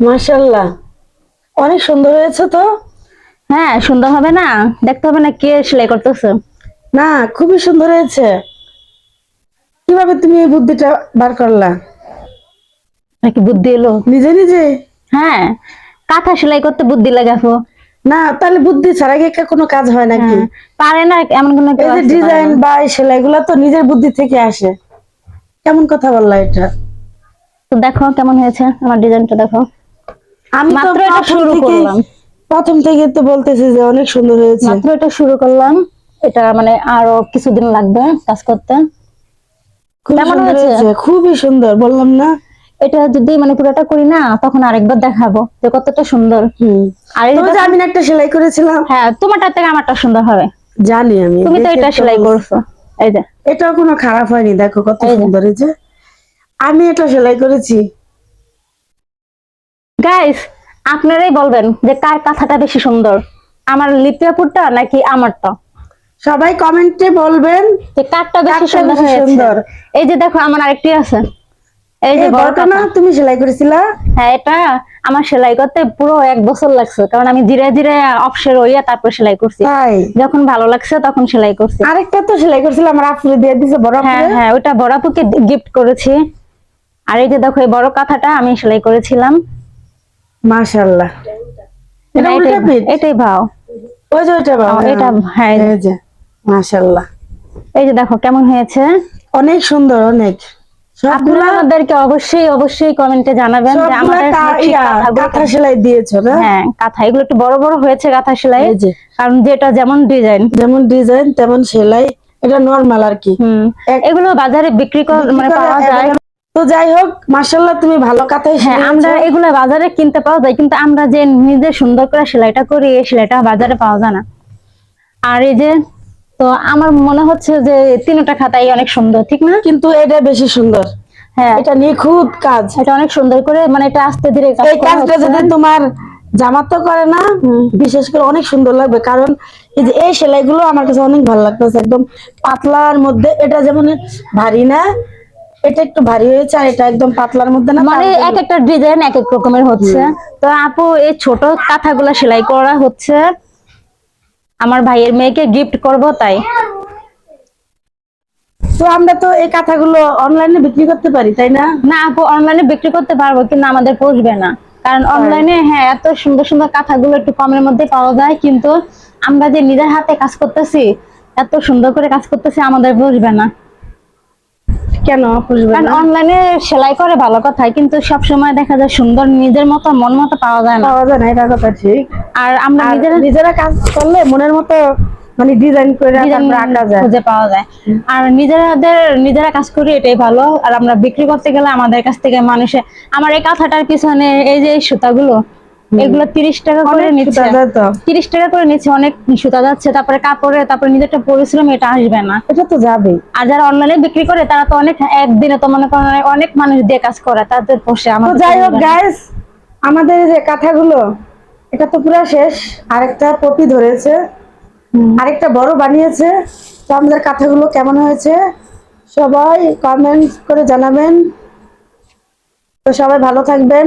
মাশাল্লাহ অনেক সুন্দর হয়েছে তো? হ্যাঁ সুন্দর হবে না? দেখতে হবে না কে সেলাই করতেছে। না খুবই সুন্দর হয়েছে। কীভাবে তুমি এই বুদ্ধিটা বার করলা? নাকি বুদ্ধি এলো? নিজে নিজে? হ্যাঁ কাঁথা সেলাই করতে বুদ্ধি লাগাবো না তাহলে বুদ্ধি ছাড়া কি কোনো কাজ হয় নাকি? হ্যাঁ, পারে না এমন কোনো ডিজাইন বা এই সেলাইগুলো তো নিজের বুদ্ধি থেকে আসে। কেমন কথা বললা এটা? তো দেখো কেমন হয়েছে আমার ডিজাইনটা দেখো। আমি মাত্র এটা শুরু করলাম। প্রথম থেকে তো বলতেছি যে অনেক সুন্দর হয়েছে। মাত্র এটা শুরু করলাম। এটা মানে আরও কিছুদিন লাগবে কাজ করতে। খুবই কেমন সুন্দর হয়েছে? হয়েছে খুবই সুন্দর বললাম না। এটা যদি মানে পুরোটা করি না তখন আরেকবার দেখাবো যে কতটা সুন্দর। আর যে আমি একটা সেলাই করেছিলাম। হ্যাঁ তোমারটা থেকে আমারটা সুন্দর হবে। জানি আমি তুমি তো এটা সেলাই করছ। এই যে। এটাও কোনো খারাপ হয়নি দেখো কত সুন্দর এই যে। সুন্দর হয়েছে। আমি এটা সেলাই করেছি। গাইস আপনারাই বলবেন যে কার কাঁথাটা বেশি সুন্দর? আমার লিপিয়াপুরটা নাকি আমারটা? সবাই কমেন্টে বলবেন যে কারটা বেশি সুন্দর সুন্দর। এই যে দেখো আমার আরেকটি আছে। এই যে বড় বড়টা না তুমি সেলাই করেছিলা? হ্যাঁ এটা আমার সেলাই করতে পুরো এক বছর লাগছে। কারণ আমি ধীরে ধীরে অফসের হইয়া তারপর সেলাই করছি। যখন ভালো লাগছে তখন সেলাই করছি। আরেকটা তো সেলাই করেছিলাম আমার আপুরে দিয়ে দিছে বড় হ্যাঁ আপুরে হ্যাঁ ওটা বড়াপুকে গিফট করেছি। আর এই যে দেখো এই বড় কাঁথাটা আমি সেলাই করেছিলাম। মাশাআল্লাহ। এটা এটাই- উল্টা পিঠ এটাই ভাও। ওই যে ওইটা বাবা ও, এটা হ্যাঁ এই যে। মাশাআল্লাহ। এই যে দেখো কেমন হয়েছে? অনেক সুন্দর অনেক। সবগুলা আপনারা আমাদেরকে অবশ্যই অবশ্যই কমেন্টে জানাবেন যে আমাদের কাঁথা সেলাই দিয়েছ না? হ্যাঁ কাঁথা। এগুলো একটু বড় বড় হয়েছে কাঁথা সেলাই। কারণ যেটা যেমন ডিজাইন যেমন ডিজাইন তেমন সেলাই। এটা নরমাল আর কি। হুম। এগুলো বাজারে বিক্রি কর মানে পাওয়া যায়। তো যাই হোক মাশাআল্লাহ তুমি ভালো কাঁথাই হ্যাঁ আমরা। এগুলো বাজারে কিনতে পাওয়া যায় কিন্তু আমরা যে নিজে সুন্দর করে সেলাইটা করি এই সেলাইটা বাজারে পাওয়া যায় না। আর এই যে তো আমার মনে হচ্ছে যে তিনটা খাতাই অনেক সুন্দর ঠিক না? কিন্তু এটা বেশি সুন্দর। হ্যাঁ। এটা নিখুঁত কাজ। এটা অনেক সুন্দর করে মানে এটা আস্তে ধীরে এই কাজটা যদি তোমার জামা তো করে না বিশেষ করে অনেক সুন্দর লাগবে কারণ এই যে এই সেলাইগুলো আমার কাছে অনেক ভালো লাগতেছে একদম পাতলার মধ্যে এটা যেমন ভারী না এটা একটু ভারী হয়েছে আর এটা একদম পাতলার মধ্যে না মানে এক একটা ডিজাইন এক এক রকমের হচ্ছে। তো আপু এই ছোট কাঁথাগুলো সেলাই করা হচ্ছে। আমার ভাইয়ের মেয়েকে গিফট করব তাই। তো আমরা তো এই কাঁথাগুলো অনলাইনে বিক্রি করতে পারি তাই না? না আপু অনলাইনে বিক্রি করতে পারব কিন্তু আমাদের পৌঁছবে না। কারণ অনলাইনে হ্যাঁ এত সুন্দর সুন্দর কাঁথাগুলো একটু কমের মধ্যে পাওয়া যায় কিন্তু আমরা যে নিজের হাতে কাজ করতেছি এত সুন্দর করে কাজ করতেছি আমাদের বুঝবে না। কেন কারণ অনলাইনে সেলাই করে ভালো কথাই কিন্তু সব সময় দেখা যায় সুন্দর নিজের মতো মন মতো পাওয়া যায় না। পাওয়া যায় না এটা কথা ঠিক। আর আমরা নিজেরা নিজেরা কাজ করলে মনের মতো মানে ডিজাইন করে আঁকা যায়। খুঁজে পাওয়া যায়। আর নিজেরাদের নিজেরা কাজ করি এটাই ভালো। আর আমরা বিক্রি করতে গেলে আমাদের কাছ থেকে মানুষে আমার এই কাঁথাটার পিছনে এই যে সুতাগুলো এগুলো তিরিশ টাকা করে নিচ্ছে। তিরিশ টাকা করে নিচ্ছে অনেক সুতা যাচ্ছে তারপরে কাপড়ে তারপরে নিজেরটা পরিশ্রম এটা আসবে না। এটা তো যাবেই। আর যারা অনলাইনে বিক্রি করে তারা তো অনেক একদিনে তো মনে করেন অনেক মানুষ দিয়ে কাজ করে তাদের পোষে তো আমাদের যাই হোক গাইস আমাদের যে কাঁথাগুলো এটা তো পুরো শেষ। আরেকটা পপি ধরেছে আরেকটা বড় বানিয়েছে। তো আমাদের কাঁথাগুলো কেমন হয়েছে? সবাই কমেন্ট করে জানাবেন। তো সবাই ভালো থাকবেন।